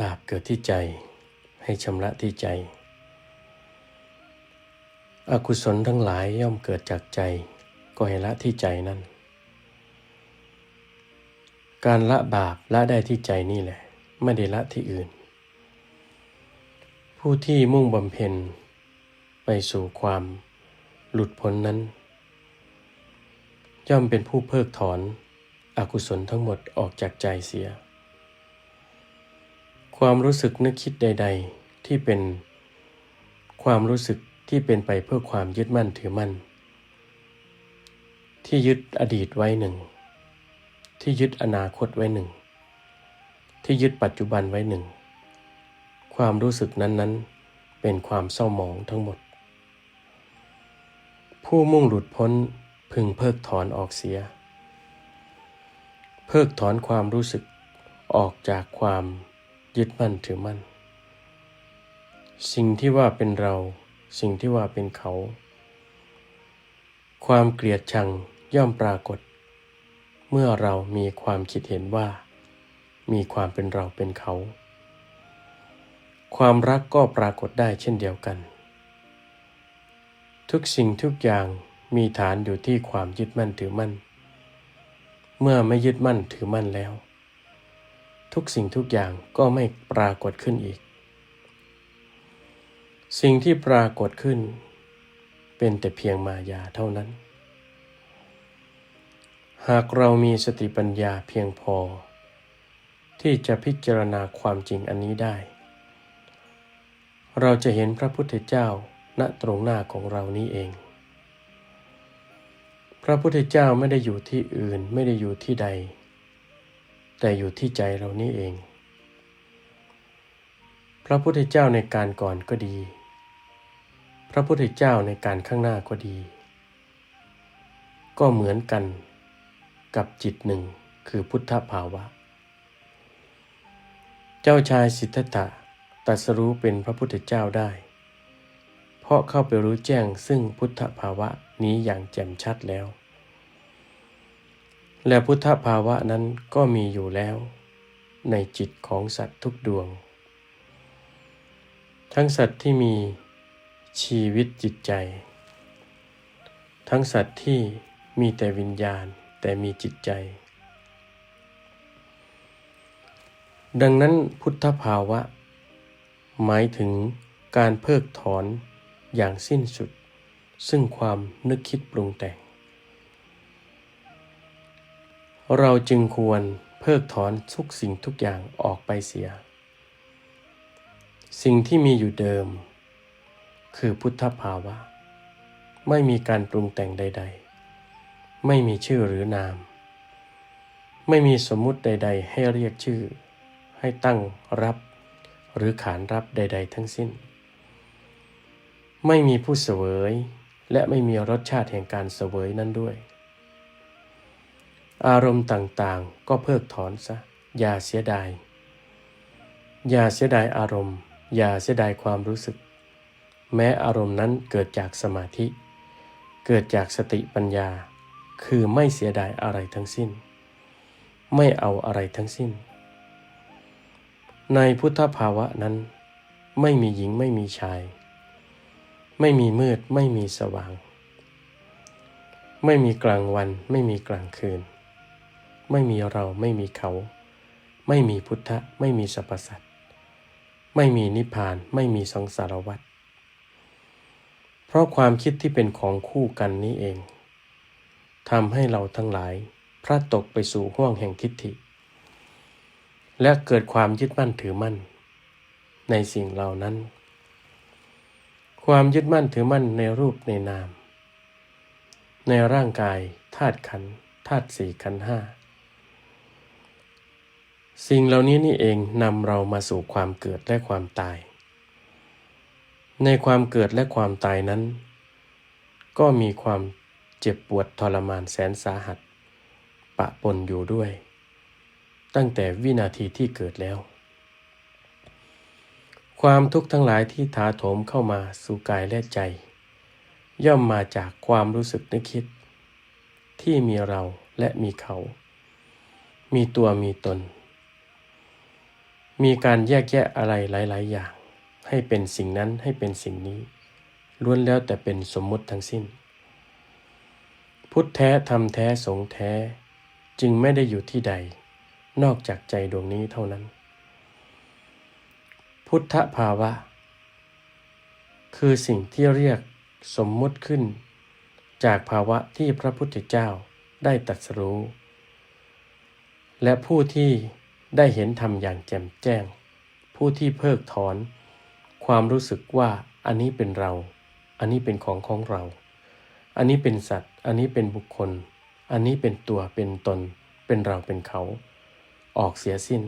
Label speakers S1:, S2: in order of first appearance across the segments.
S1: บาปเกิดที่ใจให้ชำระที่ใจ อกุศลทั้งหลายย่อมเกิดจากใจ ก็ให้ละที่ใจนั่น การละบาปละได้ที่ใจนี่แหละ ไม่ได้ละที่อื่น ผู้ที่มุ่งบำเพ็ญไปสู่ความหลุดพ้นนั้น ย่อมเป็นผู้เพิกถอนอกุศลทั้งหมดออกจากใจเสีย ความรู้สึกนึกคิดใด ๆ ที่เป็นความรู้สึกที่เป็นไปเพื่อความยึดมั่นถือมั่น ที่ยึดอดีตไว้หนึ่ง ที่ยึดอนาคตไว้หนึ่ง ที่ยึดปัจจุบันไว้หนึ่ง ความรู้สึกนั้นๆ เป็นความเศร้าหมองทั้งหมด ผู้มุ่งหลุดพ้นพึงเพิกถอนออกเสีย เพิกถอนความรู้สึกออกจากความ ยึดมั่นถือมั่น สิ่งที่ว่าเป็นเรา สิ่งที่ว่าเป็นเขา ความเกลียดชังย่อมปรากฏ เมื่อเรามีความคิดเห็นว่า มีความเป็นเราเป็นเขา ความรักก็ปรากฏได้เช่นเดียวกัน ทุกสิ่งทุกอย่างมีฐานอยู่ที่ความยึดมั่นถือมั่น เมื่อไม่ยึดมั่นถือมั่นแล้ว ทุกสิ่งทุกอย่างก็ไม่ปรากฏขึ้นอีก สิ่งที่ปรากฏขึ้น เป็นแต่เพียงมายาเท่านั้น หากเรามีสติปัญญาเพียงพอ ที่จะพิจารณาความจริงอันนี้ได้ เราจะเห็นพระพุทธเจ้าณตรงหน้าของเรานี้เอง พระพุทธเจ้าไม่ได้อยู่ที่อื่นไม่ได้อยู่ที่ใด แต่อยู่ที่ใจเรานี้เอง พระพุทธเจ้าในการก่อนก็ดี พระพุทธเจ้าในการข้างหน้าก็ดี ก็เหมือนกันกับจิตหนึ่งคือพุทธภาวะ เจ้าชายสิทธัตถะตัสรู้เป็นพระพุทธเจ้าได้ เพราะเข้าไปรู้แจ้งซึ่งพุทธภาวะนี้อย่างแจ่มชัดแล้ว และพุทธภาวะนั้นก็มีอยู่แล้ว ในจิตของสัตว์ทุกดวง ทั้งสัตว์ที่มีชีวิตจิตใจ ทั้งสัตว์ที่มีแต่วิญญาณแต่มีจิตใจ ดังนั้นพุทธภาวะ หมายถึงการเพิกถอนอย่างสิ้นสุด ซึ่งความนึกคิดปรุงแต่ง เราจึงควรเพิกถอนทุกสิ่งทุกอย่างออกไปเสีย สิ่งที่มีอยู่เดิม คือพุทธภาวะ ไม่มีการปรุงแต่งใด ๆ ไม่มีชื่อหรือนาม ไม่มีสมมุติใด ๆ ให้เรียกชื่อ ให้ตั้งรับหรือขานรับใด ๆ ทั้งสิ้น ไม่มีผู้เสวย และไม่มีรสชาติแห่งการเสวยนั้นด้วย อารมณ์ต่างๆ ก็เพิกถอนซะ อย่าเสียดาย อย่าเสียดายอารมณ์ อย่าเสียดายความรู้สึก แม้อารมณ์นั้นเกิดจากสมาธิ เกิดจากสติปัญญา คือไม่เสียดายอะไรทั้งสิ้น ไม่เอาอะไรทั้งสิ้น ในพุทธภาวะนั้น ไม่มีหญิงไม่มีชาย ไม่มีมืดไม่มีสว่าง ไม่มีกลางวันไม่มีกลางคืน ไม่มีเราไม่มีเขา ไม่มีพุทธะ ไม่มีสรรพสัตว์ไม่มีนิพพานไม่มีสังสารวัฏเพราะความคิดที่เป็นของคู่กันนี้เองทำให้เราทั้งหลายพลัดตกไปสู่ห้วงแห่งทิฏฐิ และเกิดความยึดมั่นถือมั่น ในสิ่งเหล่านั้น ความยึดมั่นถือมั่นในรูปในนาม ในร่างกายธาตุขันธาตุสี่ขันห้า สิ่งเหล่านี้นี่เองนำเรามาสู่ความเกิดและความตาย ในความเกิดและความตายนั้น ก็มีความเจ็บปวดทรมานแสนสาหัส ปะปนอยู่ด้วย ตั้งแต่วินาทีที่เกิดแล้ว ความทุกข์ทั้งหลายที่ถาโถมเข้ามาสู่กายและใจ ย่อมมาจากความรู้สึกนึกคิด ที่มีเราและมีเขา มีตัวมีตน มีการแยกแยะอะไรหลาย ๆ อย่าง ให้เป็นสิ่งนั้นให้เป็นสิ่งนี้ ล้วนแล้วแต่เป็นสมมุติทั้งสิ้น พุทธแท้ธรรมแท้สงแท้ จึงไม่ได้อยู่ที่ใด นอกจากใจดวงนี้เท่านั้น พุทธภาวะ คือสิ่งที่เรียกสมมุติขึ้น จากภาวะที่พระพุทธเจ้าได้ตรัสรู้ และผู้ที่ ได้เห็นธรรมอย่างแจ่มแจ้ง ผู้ที่เพิกถอน ความรู้สึกว่าอันนี้เป็นเรา อันนี้เป็นของของเรา อันนี้เป็นสัตว์ อันนี้เป็นบุคคล อันนี้เป็นตัวเป็นตน เป็นเราเป็นเขา ออกเสียสิ้น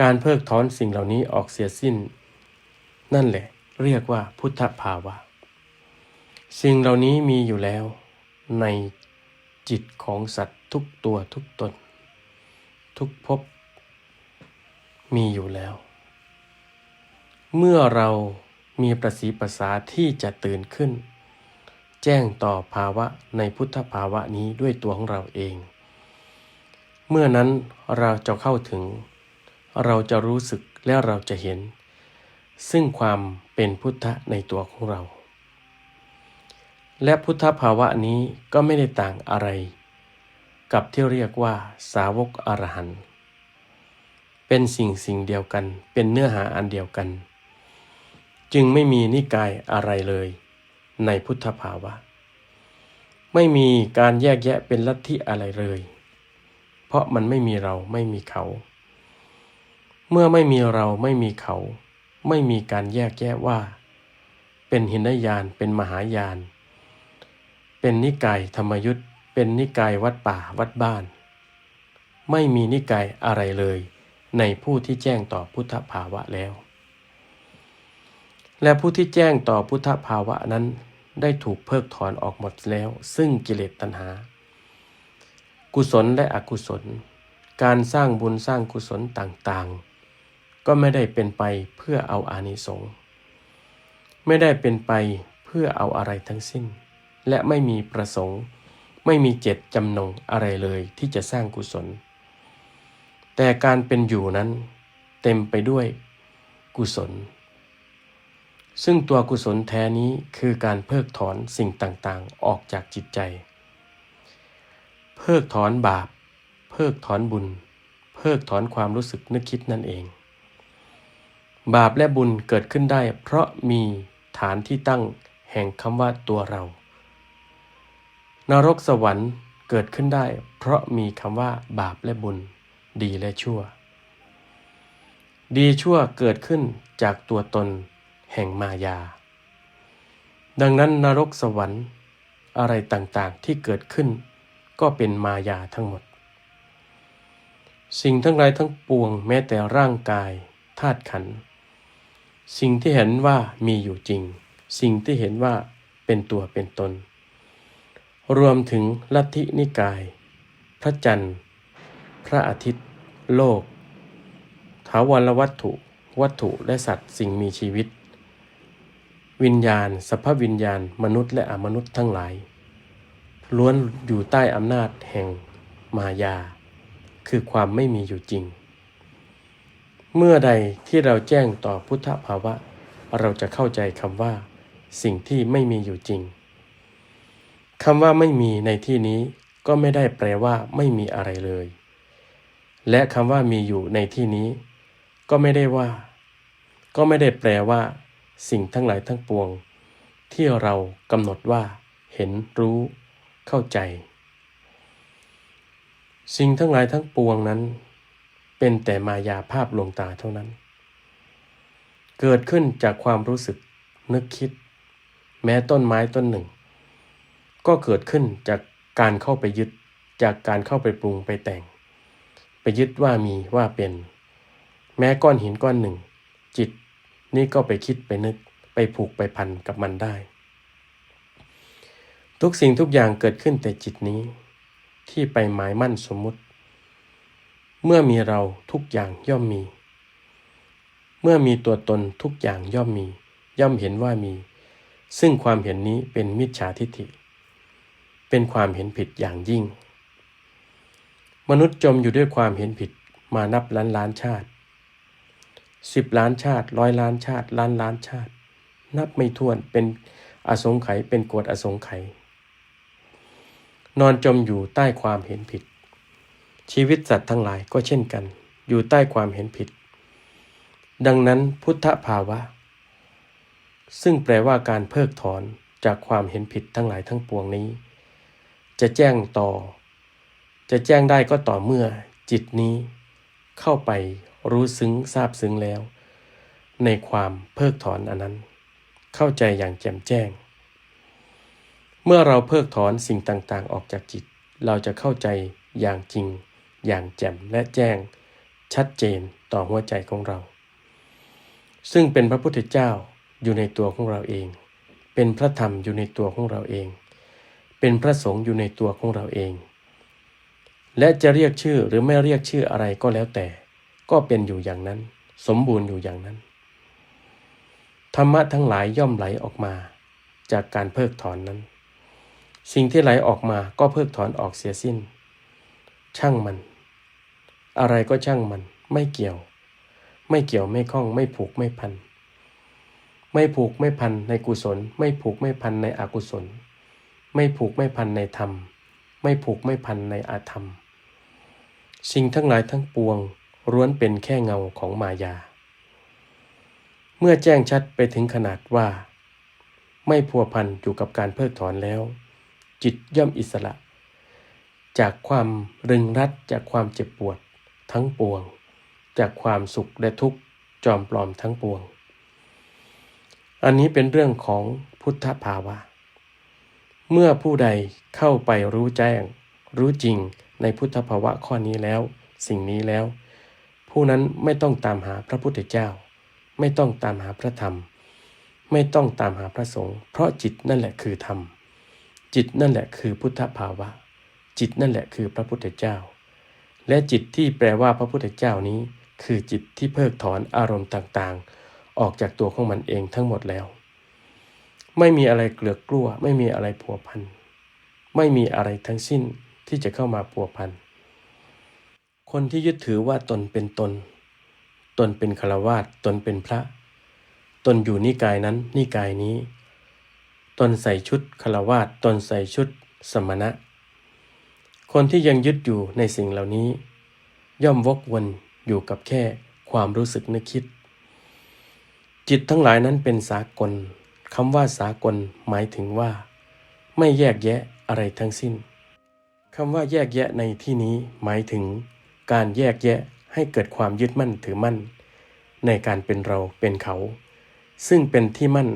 S1: การเพิกถอนสิ่งเหล่านี้ออกเสียสิ้น นั่นแหละ เรียกว่าพุทธภาวะ สิ่งเหล่านี้มีอยู่แล้วในจิตของสัตว์ทุกตัวทุกตน ทุกภพมีอยู่แล้ว เมื่อเรามีประสีภาษาที่จะตื่นขึ้น แจ้งต่อภาวะในพุทธภาวะนี้ด้วยตัวของเราเอง เมื่อนั้นเราจะเข้าถึง เราจะรู้สึกและเราจะเห็น ซึ่งความเป็นพุทธะในตัวของเรา และพุทธภาวะนี้ก็ไม่ได้ต่างอะไร กับที่เรียกว่าสาวกอรหันต์เป็นสิ่งสิ่งเดียวกัน เป็นเนื้อหาอันเดียวกัน จึงไม่มีนิกายอะไรเลย ในพุทธภาวะ ไม่มีการแยกแยะเป็นลัทธิอะไรเลย เพราะมันไม่มีเราไม่มีเขา เมื่อไม่มีเราไม่มีเขา ไม่มีการแยกแยะว่า เป็นหินยานเป็นมหายาน เป็นนิกายธรรมยุทธ เป็นนิกายวัดป่าวัดบ้าน ไม่มีนิกายอะไรเลย ในผู้ที่แจ้งต่อพุทธภาวะแล้ว และผู้ที่แจ้งต่อพุทธภาวะนั้นได้ถูกเพิกถอนออกหมดแล้ว ซึ่งกิเลสตัณหา กุศลและอกุศล การสร้างบุญสร้างกุศลต่างๆ ก็ไม่ได้เป็นไปเพื่อเอาอานิสงส์ไม่ได้เป็นไปเพื่อเอาอะไรทั้งสิ้น และไม่มีประสงค์ ไม่มีเจตจำนงอะไรเลยที่จะสร้างกุศล แต่การเป็นอยู่นั้นเต็มไปด้วยกุศล ซึ่งตัวกุศลแท้นี้คือการเพิกถอนสิ่งต่างๆ ออกจากจิตใจ เพิกถอนบาป เพิกถอนบุญ เพิกถอนความรู้สึกนึกคิดนั่นเอง บาปและบุญเกิดขึ้นได้ เพราะมีฐานที่ตั้งแห่งคำว่าตัวเรา นรกสวรรค์เกิดขึ้นได้ เพราะมีคำว่าบาปและบุญ ดีและชั่ว ดีชั่วเกิดขึ้นจากตัวตนแห่งมายา ดังนั้นนรกสวรรค์อะไรต่างๆที่เกิดขึ้น ก็เป็นมายาทั้งหมด สิ่งทั้งหลายทั้งปวงแม้แต่ร่างกายธาตุขัน สิ่งที่เห็นว่ามีอยู่จริง สิ่งที่เห็นว่าเป็นตัวเป็นตน รวมถึงลัทธินิกาย พระจันทร์ พระอาทิตย์ โลก ถาวรวัตถุ วัตถุและสัตว์สิ่งมีชีวิต วิญญาณสภาพวิญญาณมนุษย์และอมนุษย์ทั้งหลาย ล้วนอยู่ใต้อำนาจแห่งมายา คือความไม่มีอยู่จริง เมื่อใดที่เราแจ้งต่อพุทธภาวะ เราจะเข้าใจคำว่า สิ่งที่ไม่มีอยู่จริง คำว่าไม่มีในที่นี้ก็ไม่ได้แปลว่าไม่มีอะไรเลย และคำว่ามีอยู่ในที่นี้ ก็ไม่ได้ว่า ก็ไม่ได้แปลว่า สิ่งทั้งหลายทั้งปวง ที่เรากำหนดว่า เห็นรู้ เข้าใจ สิ่งทั้งหลายทั้งปวงนั้น เป็นแต่มายาภาพลวงตาเท่านั้น เกิดขึ้นจากความรู้สึกนึกคิด แม้ต้นไม้ต้นหนึ่ง ก็เกิดขึ้นจากการเข้าไปยึดจากการเข้าไปปรุงไปแต่ง ไปยึดว่ามีว่าเป็น แม้ก้อนหินก้อนหนึ่ง จิตนี่ก็ไปคิดไปนึกไปผูกไปพันกับมันได้ ทุกสิ่งทุกอย่างเกิดขึ้นแต่จิตนี้ ที่ไปหมายมั่นสมมุติ เมื่อมีเราทุกอย่างย่อมมี เมื่อมีตัวตนทุกอย่างย่อมมี ย่อมเห็นว่ามี ซึ่งความเห็นนี้เป็นมิจฉาทิฏฐิ เป็นความเห็นผิดอย่างยิ่ง มนุษย์จมอยู่ด้วยความเห็นผิดมานับล้านล้านชาติสิบล้านชาติร้อยล้านชาติ ล้านล้านชาติ นับไม่ถ้วนเป็นอสงไขยเป็นกฎอสงไขยนอนจมอยู่ใต้ความเห็นผิด ชีวิตสัตว์ทั้งหลายก็เช่นกัน อยู่ใต้ความเห็นผิด ดังนั้นพุทธภาวะ ซึ่งแปลว่าการเพิกถอนจากความเห็นผิดทั้งหลายทั้งปวงนี้ จะแจ้งต่อ จะแจ้งได้ก็ต่อเมื่อจิตนี้ เข้าไปรู้ซึ้งทราบซึ้งแล้ว ในความเพิกถอนอันนั้น เข้าใจอย่างแจ่มแจ้ง เมื่อเราเพิกถอนสิ่งต่างๆ ออกจากจิต เราจะเข้าใจอย่างจริง อย่างแจ่มและแจ้ง ชัดเจนต่อหัวใจของเรา ซึ่งเป็นพระพุทธเจ้าอยู่ในตัวของเราเอง เป็นพระธรรมอยู่ในตัวของเราเอง เป็นพระสงฆ์อยู่ในตัวของเราเอง และจะเรียกชื่อหรือไม่เรียกชื่ออะไรก็แล้วแต่ ก็เป็นอยู่อย่างนั้น สมบูรณ์อยู่อย่างนั้น ธรรมะทั้งหลายย่อมไหลออกมา จากการเพิกถอนนั้น สิ่งที่ไหลออกมาก็เพิกถอนออกเสียสิ้น ช่างมัน อะไรก็ช่างมัน ไม่เกี่ยว ไม่เกี่ยวไม่ข้องไม่ผูกไม่พัน ไม่ผูกไม่พันในกุศล ไม่ผูกไม่พันในอกุศล ไม่ผูกไม่พันในธรรม ไม่ผูกไม่พันในอาธรรม สิ่งทั้งหลายทั้งปวงร้วนเป็นแค่เงาของมายา เมื่อแจ้งชัดไปถึงขนาดว่า ไม่พัวพันอยู่กับการเพิกถอนแล้ว จิตย่อมอิสระ จากความรึงรัดจากความเจ็บปวดทั้งปวง จากความสุขและทุกข์จอมปลอมทั้งปวง อันนี้เป็นเรื่องของพุทธภาวะ เมื่อผู้ใดเข้าไปรู้แจ้ง รู้จริงในพุทธภาวะข้อนี้แล้ว สิ่งนี้แล้ว ผู้นั้นไม่ต้องตามหาพระพุทธเจ้า ไม่ต้องตามหาพระธรรม ไม่ต้องตามหาพระสงฆ์เพราะจิตนั่นแหละคือธรรม จิตนั่นแหละคือพุทธภาวะ จิตนั่นแหละคือพระพุทธเจ้า และจิตที่แปลว่าพระพุทธเจ้านี้ คือจิตที่เพิกถอนอารมณ์ต่างๆ ออกจากตัวของมันเองทั้งหมดแล้ว ไม่มีอะไรเกลือกกลัว ไม่มีอะไรผัวพัน ไม่มีอะไรทั้งสิ้นที่จะเข้ามาผัวพัน คนที่ยึดถือว่าตนเป็นตน ตนเป็นฆราวาสตนเป็นพระ ตนอยู่นิกายนั้นนิกายนี้ ตนใส่ชุดฆราวาสตนใส่ชุดสมณะ คนที่ยังยึดอยู่ในสิ่งเหล่านี้ ย่อมวกวนอยู่กับแค่ความรู้สึกนึกคิด จิตทั้งหลายนั้นเป็นสากล คำว่าสากลหมายถึงว่า ไม่แยกแยะอะไรทั้งสิ้นคำว่าแยกแยะในที่นี้หมายถึง การแยกแยะให้เกิดความยึดมั่นถือมั่น ในการเป็นเราเป็นเขา ซึ่งเป็นที่มั่น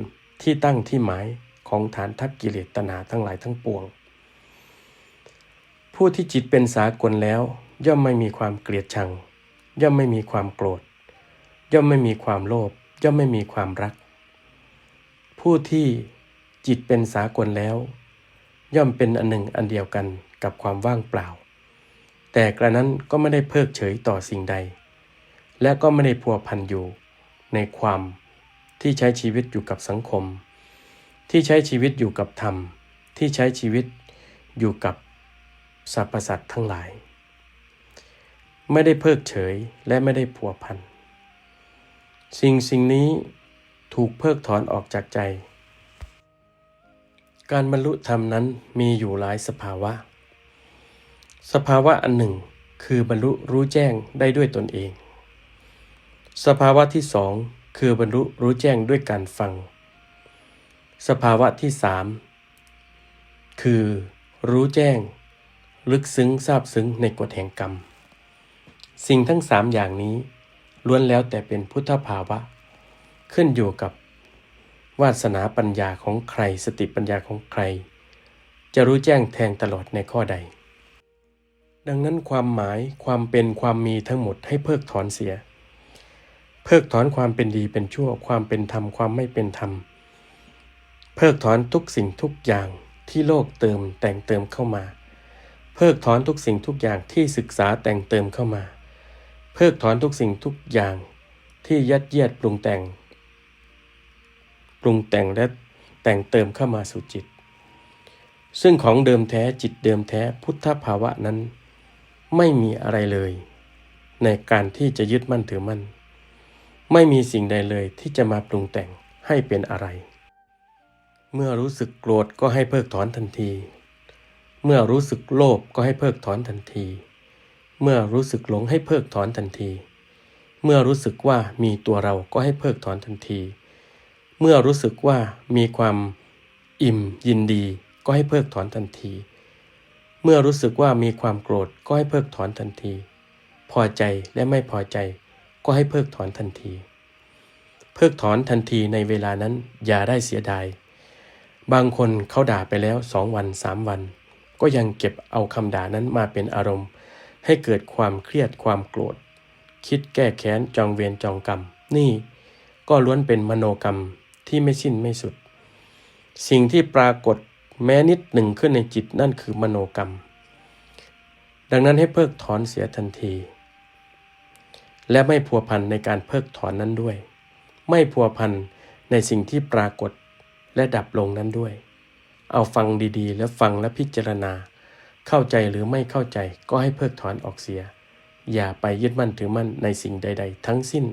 S1: ที่ตั้งที่หมายของฐานทัพกิเลสตนาทั้งหลายทั้งปวง ผู้ที่จิตเป็นสากลแล้ว ย่อมไม่มีความเกลียดชัง ย่อมไม่มีความโกรธ ย่อมไม่มีความโลภย่อมไม่มีความรัก ผู้ที่จิตเป็นสากลแล้ว ย่อมเป็นอันหนึ่งอันเดียวกันกับความว่างเปล่า แต่กระนั้นก็ไม่ได้เพิกเฉยต่อสิ่งใด และก็ไม่ได้พัวพันอยู่ในความที่ใช้ชีวิตอยู่กับสังคม ที่ใช้ชีวิตอยู่กับธรรม ที่ใช้ชีวิตอยู่กับสรรพสัตว์ทั้งหลาย ไม่ได้เพิกเฉยและไม่ได้พัวพัน สิ่งสิ่งนี้ ถูกเพิกถอนออกจากใจ การบรรลุธรรมนั้นมีอยู่หลายสภาวะ สภาวะอันหนึ่ง คือบรรลุรู้แจ้งได้ด้วยตนเอง สภาวะที่สองคือบรรลุรู้แจ้งด้วยการฟัง สภาวะที่สามคือ รู้แจ้ง ลึกซึ้งซาบซึ้งในกฎแห่งกรรม สิ่งทั้งสามอย่างนี้ล้วนแล้วแต่เป็นพุทธภาวะ ขึ้นอยู่กับวาสนาปัญญาของใครสติปัญญาของใคร จะรู้แจ้งแทงตลอดในข้อใด ดังนั้นความหมายความเป็นความมีทั้งหมดให้เพิกถอนเสีย เพิกถอนความเป็นดีเป็นชั่ว ความเป็นธรรมความไม่เป็นธรรม เพิกถอนทุกสิ่งทุกอย่างที่โลกเติมแต่งเติมเข้ามา เพิกถอนทุกสิ่งทุกอย่างที่ศึกษาแต่งเติมเข้ามา เพิกถอนทุกสิ่งทุกอย่างที่ยัดเยียดปรุงแต่ง ปรุงแต่งและแต่งเติมเข้ามาสู่จิต ซึ่งของเดิมแท้จิตเดิมแท้พุทธภาวะนั้น ไม่มีอะไรเลย ในการที่จะยึดมั่นถือมั่น ไม่มีสิ่งใดเลยที่จะมาปรุงแต่งให้เป็นอะไร เมื่อรู้สึกโกรธก็ให้เพิกถอนทันที เมื่อรู้สึกโลภก็ให้เพิกถอนทันที เมื่อรู้สึกหลงให้เพิกถอนทันที เมื่อรู้สึกว่ามีตัวเราก็ให้เพิกถอนทันที เมื่อรู้สึกว่ามีความอิ่มยินดีก็ให้เพิกถอนทันที เมื่อรู้สึกว่ามีความโกรธก็ให้เพิกถอนทันที พอใจและไม่พอใจก็ให้เพิกถอนทันที เพิกถอนทันทีในเวลานั้นอย่าได้เสียดาย บางคนเขาด่าไปแล้วสองวันสามวัน ก็ยังเก็บเอาคำด่านั้นมาเป็นอารมณ์ ให้เกิดความเครียดความโกรธ คิดแก้แค้นจองเวรจองกรรม นี่ก็ล้วนเป็นมโนกรรม ที่ไม่สิ้นไม่สุด สิ่งที่ปรากฏแม้นิดหนึ่งขึ้นในจิตนั่นคือมโนกรรม ดังนั้นให้เพิกถอนเสียทันที และไม่พัวพันในการเพิกถอนนั้นด้วย ไม่พัวพันในสิ่งที่ปรากฏและดับลงนั้นด้วย เอาฟังดีๆ แล้วฟังและพิจารณา เข้าใจหรือไม่เข้าใจก็ให้เพิกถอนออกเสีย อย่าไปยึดมั่นถือมั่นในสิ่งใด ๆ ทั้งสิ้น